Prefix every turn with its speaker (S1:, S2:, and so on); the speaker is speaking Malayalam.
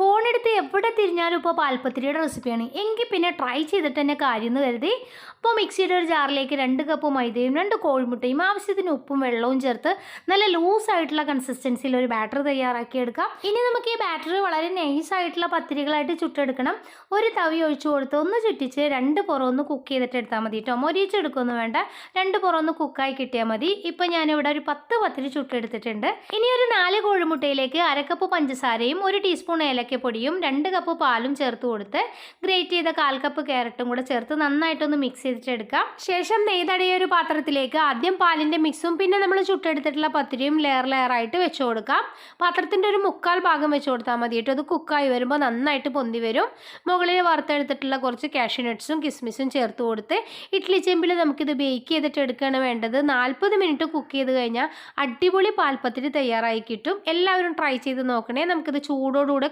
S1: ഫോൺ എടുത്ത് എവിടെ തിരിഞ്ഞാലും ഇപ്പോൾ പാൽപ്പത്തിരിയുടെ റെസിപ്പിയാണ്. എങ്കിൽ പിന്നെ ട്രൈ ചെയ്തിട്ട് തന്നെ കാര്യം എന്ന് കരുതി. അപ്പോൾ മിക്സിയുടെ ഒരു ജാറിലേക്ക് രണ്ട് കപ്പ് മൈദയും രണ്ട് കോഴിമുട്ടയും ആവശ്യത്തിന് ഉപ്പും വെള്ളവും ചേർത്ത് നല്ല ലൂസ് ആയിട്ടുള്ള കൺസിസ്റ്റൻസിയിൽ ഒരു ബാറ്റർ തയ്യാറാക്കി എടുക്കാം. ഇനി നമുക്ക് ഈ ബാറ്റർ വളരെ നൈസ് ആയിട്ടുള്ള പത്തിരികളായിട്ട് ചുട്ടെടുക്കണം. ഒരു തവി ഒഴിച്ചു കൊടുത്ത് ഒന്ന് ചുറ്റിച്ച് രണ്ട് പുറം ഒന്ന് കുക്ക് ചെയ്തിട്ട് എടുത്താൽ മതി കേട്ടോ മൊരിച്ചെടുക്കൊന്നും വേണ്ട. രണ്ട് പുറം ഒന്ന് കുക്കായി കിട്ടിയാൽ മതി. ഇപ്പം ഞാനിവിടെ ഒരു പത്ത് പത്തിരി ചുട്ടെടുത്തിട്ടുണ്ട്. ഇനി ഒരു നാല് കോഴിമുട്ടയിലേക്ക് അരക്കപ്പ് പഞ്ചസാരയും ഒരു ടീസ്പൂൺ ഏലക്കപ്പൊടിയും രണ്ട് കപ്പ് പാലും ചേർത്ത് കൊടുത്ത് ഗ്രേറ്റ് ചെയ്ത കാൽ കപ്പ് ക്യാരറ്റും കൂടെ ചേർത്ത് നന്നായിട്ടൊന്ന് മിക്സ് ചെയ്തിട്ടെടുക്കാം. ശേഷം നെയ്തടിയ ഒരു പാത്രത്തിലേക്ക് ആദ്യം പാലിന്റെ മിക്സും പിന്നെ നമ്മൾ ചുട്ടെടുത്തിട്ടുള്ള പത്തിരിയും ലെയർ ആയിട്ട് വെച്ച് കൊടുക്കാം. പാത്രത്തിന്റെ ഒരു മുക്കാൽ ഭാഗം വെച്ച് കൊടുത്താൽ മതി കേട്ടോ. അത് കുക്കായി വരുമ്പോൾ നന്നായിട്ട് പൊന്തി വരും. മുകളിൽ വറുത്തെടുത്തിട്ടുള്ള കുറച്ച് കാഷ്യൂ നട്ട്സും കിസ്മിസും ചേർത്ത് കൊടുത്ത് ഇഡ്ലി ചെമ്പിൽ നമുക്കിത് ബേക്ക് ചെയ്തിട്ട് എടുക്കുകയാണ് വേണ്ടത്. നാൽപ്പത് മിനിറ്റ് കുക്ക് ചെയ്ത് കഴിഞ്ഞാൽ അടിപൊളി പാൽപ്പത്തിരി തയ്യാറായി കിട്ടും. എല്ലാവരും ട്രൈ ചെയ്ത് നോക്കണേ. നമുക്കിത് ചൂടോടുകൂടെ